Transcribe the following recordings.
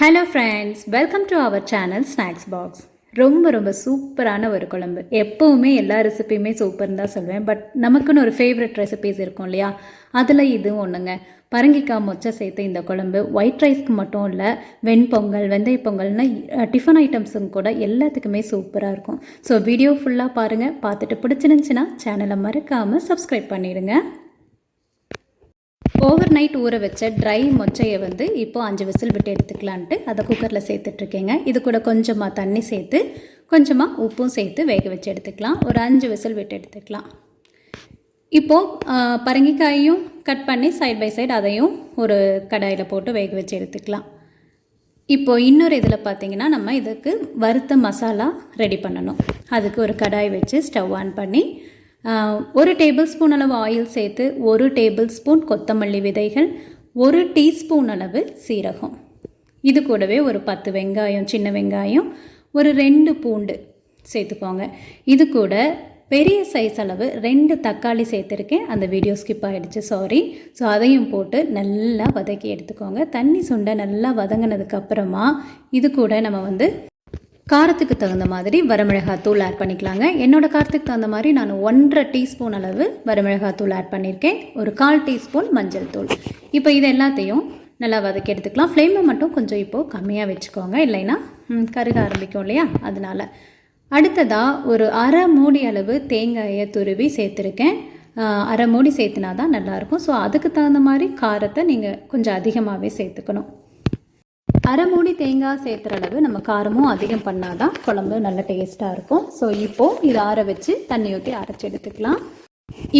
Hello friends welcome to our channel snacks box ரொம்ப ரொம்ப சூப்பரான ஒரு குழம்பு. எப்போவுமே எல்லா ரெசிபியுமே சூப்பர்னு தான் சொல்லுவேன் பட் நமக்குன்னு ஒரு ஃபேவரட் ரெசிபிஸ் இருக்கும் இல்லையா? அதில் இதுவும் ஒன்றுங்க பரங்கிக்காய் மொச்சை சேர்த்து இந்த குழம்பு. ஒயிட் ரைஸ்க்கு மட்டும் இல்லை வெண்பொங்கல் வெந்தய பொங்கல்னு டிஃபன் ஐட்டம்ஸும் கூட எல்லாத்துக்குமே சூப்பராக இருக்கும். ஸோ வீடியோ ஃபுல்லாக பாருங்கள் பார்த்துட்டு பிடிச்சிருந்துச்சின்னா சேனலை மறக்காமல் சப்ஸ்கிரைப் பண்ணிடுங்க. ஓவர் நைட் ஊற வச்ச ட்ரை மொச்சையை வந்து இப்போ அஞ்சு விசில் விட்டு எடுத்துக்கலான்ட்டு அதை குக்கரில் சேர்த்துட்ருக்கேங்க. இது கூட கொஞ்சமாக தண்ணி சேர்த்து கொஞ்சமாக உப்பும் சேர்த்து வேக வச்சு எடுத்துக்கலாம். ஒரு அஞ்சு விசில் விட்டு எடுத்துக்கலாம். இப்போது பரங்கிக்காயையும் கட் பண்ணி சைட் பை சைடு அதையும் ஒரு கடாயில் போட்டு வேக வச்சு எடுத்துக்கலாம். இப்போது இன்னொரு இதில் பார்த்தீங்கன்னா நம்ம இதுக்கு வறுத்த மசாலா ரெடி பண்ணணும். அதுக்கு ஒரு கடாய் வச்சு ஸ்டவ் ஆன் பண்ணி ஒரு டேபிள் ஸ்பூன் அளவு ஆயில் சேர்த்து ஒரு டேபிள் ஸ்பூன் கொத்தமல்லி விதைகள் ஒரு டீஸ்பூன் அளவு சீரகம். இது கூடவே ஒரு பத்து வெங்காயம் சின்ன வெங்காயம் ஒரு ரெண்டு பூண்டு சேர்த்துக்கோங்க. இது கூட பெரிய சைஸ் அளவு ரெண்டு தக்காளி சேர்த்துருக்கேன். அந்த வீடியோ ஸ்கிப் ஆகிடுச்சு சாரி ஸோ அதையும் போட்டு நல்லா வதக்கி எடுத்துக்கோங்க. தண்ணி சுண்டை நல்லா வதங்கினதுக்கப்புறமா இது கூட நம்ம வந்து காரத்துக்கு தகுந்த மாதிரி வரமிளகாத்தூள் ஆட் பண்ணிக்கலாங்க. என்னோட காரத்துக்கு தகுந்த மாதிரி நான் ஒன்றரை டீஸ்பூன் அளவு வரமிளகாத்தூள் ஆட் பண்ணியிருக்கேன் ஒரு கால் டீஸ்பூன் மஞ்சள் தூள். இப்போ இது எல்லாத்தையும் நல்லா வதக்கி எடுத்துக்கலாம். ஃப்ளேமை மட்டும் கொஞ்சம் இப்போது கம்மியாக வச்சுக்கோங்க. இல்லைன்னா கருக ஆரம்பிக்கும் இல்லையா? அதனால். அடுத்ததாக ஒரு அரை மூடி அளவு தேங்காயை துருவி சேர்த்துருக்கேன். அரை மூடி சேர்த்துனா தான் நல்லாயிருக்கும் ஸோ அதுக்கு தகுந்த மாதிரி காரத்தை நீங்கள் கொஞ்சம் அதிகமாகவே சேர்த்துக்கணும். அரை மூடி தேங்காய் சேர்த்துற அளவு நம்ம காரமும் அதிகம் பண்ணாதான் குழம்பு நல்ல டேஸ்ட்டாக இருக்கும். ஸோ இப்போது இதை ஆற வச்சு தண்ணி ஊற்றி அரைச்சி எடுத்துக்கலாம்.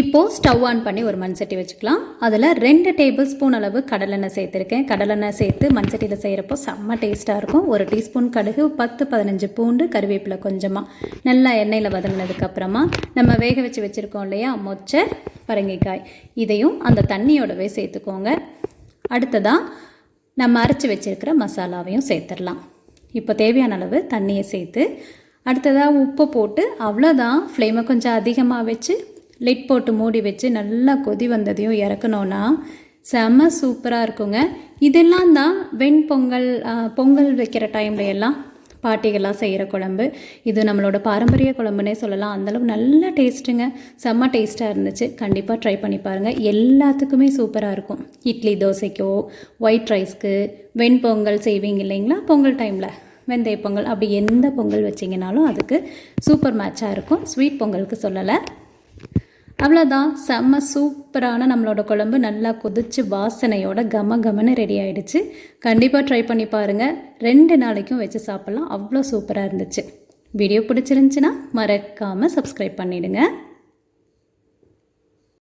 இப்போது ஸ்டவ் ஆன் பண்ணி ஒரு மண்சட்டி வச்சுக்கலாம். அதில் ரெண்டு டேபிள் ஸ்பூன் அளவு கடலெண்ணெய் சேர்த்துருக்கேன். கடலெண்ணெய் சேர்த்து மண்சட்டியில் செய்கிறப்போ செம்ம டேஸ்ட்டாக இருக்கும். ஒரு டீஸ்பூன் கடுகு பத்து பதினஞ்சு பூண்டு கருவேப்பிலை கொஞ்சமாக நல்லா எண்ணெயில் வதங்கினதுக்கப்புறமா நம்ம வேக வச்சு வச்சுருக்கோம் இல்லையா மொச்சை பரங்கிக்காய். இதையும் அந்த தண்ணியோடவே சேர்த்துக்கோங்க. அடுத்ததாக நம்ம அரைச்சி வச்சிருக்கிற மசாலாவையும் சேர்த்துடலாம். இப்போ தேவையான அளவு தண்ணியை சேர்த்து அடுத்ததாக உப்பு போட்டு அவ்வளோதான் ஃப்ளேமை கொஞ்சம் அதிகமாக வச்சு லிட் போட்டு மூடி வச்சு நல்லா கொதி வந்ததையும் இறக்கணுன்னா செம சூப்பராக இருக்குங்க. இதெல்லாம் தான் வெண்பொங்கல் பொங்கல் பொங்கல் வைக்கிற டைம்ல எல்லாம் பாட்டிகள்லாம் செய்கிற குழம்பு. இது நம்மளோட பாரம்பரிய குழம்புனே சொல்லலாம். அந்தளவு நல்ல டேஸ்ட்டுங்க. செம்ம டேஸ்ட்டாக இருந்துச்சு. கண்டிப்பாக ட்ரை பண்ணி பாருங்கள் எல்லாத்துக்குமே சூப்பராக இருக்கும். இட்லி தோசைக்கோ ஒயிட் ரைஸ்க்கு வெண்பொங்கல் செய்வீங்க இல்லைங்களா? பொங்கல் டைமில். வெந்தய பொங்கல். அப்படி எந்த பொங்கல் வச்சிங்கனாலும் அதுக்கு சூப்பர் மேட்சாக இருக்கும். ஸ்வீட் பொங்கலுக்கு சொல்லலை. அவ்வளோதான் செம்ம சூப்பரான நம்மளோட குழம்பு. நல்லா கொதிச்சு வாசனையோட கம கமன்னு ரெடி ஆயிடுச்சு. கண்டிப்பாக ட்ரை பண்ணி பாருங்கள் ரெண்டு நாளைக்கும் வச்சு சாப்பிட்லாம். அவ்வளோ சூப்பராக இருந்துச்சு. வீடியோ பிடிச்சிருந்துச்சுன்னா மறக்காமல் சப்ஸ்கிரைப் பண்ணிவிடுங்க